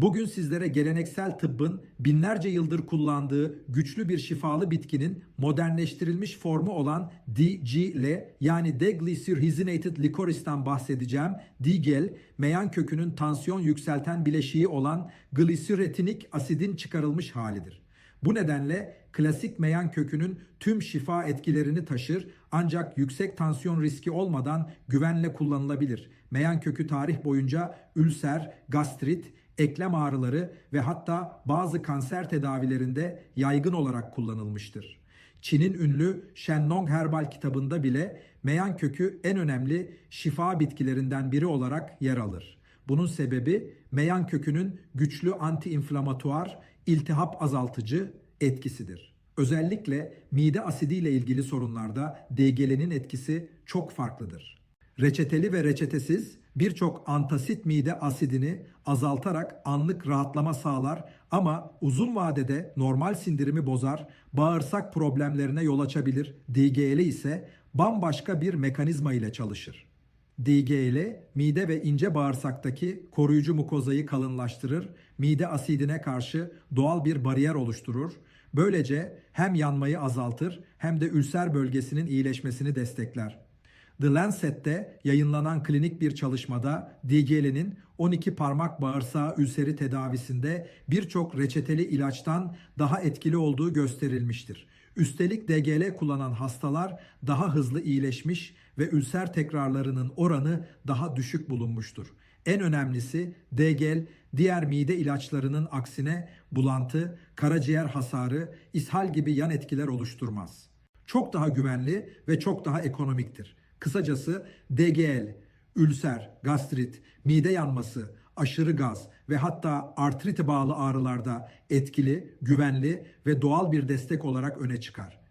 Bugün sizlere geleneksel tıbbın binlerce yıldır kullandığı güçlü bir şifalı bitkinin modernleştirilmiş formu olan DGL yani Deglycyrrhizinated Licorice'den bahsedeceğim. Digel, meyan kökünün tansiyon yükselten bileşiği olan glisiretinik asidin çıkarılmış halidir. Bu nedenle klasik meyan kökünün tüm şifa etkilerini taşır ancak yüksek tansiyon riski olmadan güvenle kullanılabilir. Meyan kökü tarih boyunca ülser, gastrit, eklem ağrıları ve hatta bazı kanser tedavilerinde yaygın olarak kullanılmıştır. Çin'in ünlü Shenlong Herbal kitabında bile meyan kökü en önemli şifa bitkilerinden biri olarak yer alır. Bunun sebebi meyan kökünün güçlü antiinflamatuar, iltihap azaltıcı etkisidir. Özellikle mide asidiyle ilgili sorunlarda DGL'nin etkisi çok farklıdır. Reçeteli ve reçetesiz birçok antasit mide asidini azaltarak anlık rahatlama sağlar ama uzun vadede normal sindirimi bozar, bağırsak problemlerine yol açabilir. DGL ise bambaşka bir mekanizma ile çalışır. DGL mide ve ince bağırsaktaki koruyucu mukozayı kalınlaştırır, mide asidine karşı doğal bir bariyer oluşturur. Böylece hem yanmayı azaltır hem de ülser bölgesinin iyileşmesini destekler. The Lancet'te yayınlanan klinik bir çalışmada DGL'nin 12 parmak bağırsağı ülseri tedavisinde birçok reçeteli ilaçtan daha etkili olduğu gösterilmiştir. Üstelik DGL kullanan hastalar daha hızlı iyileşmiş ve ülser tekrarlarının oranı daha düşük bulunmuştur. En önemlisi DGL diğer mide ilaçlarının aksine bulantı, karaciğer hasarı, ishal gibi yan etkiler oluşturmaz. Çok daha güvenli ve çok daha ekonomiktir. Kısacası DGL, ülser, gastrit, mide yanması, aşırı gaz ve hatta artrite bağlı ağrılarda etkili, güvenli ve doğal bir destek olarak öne çıkar.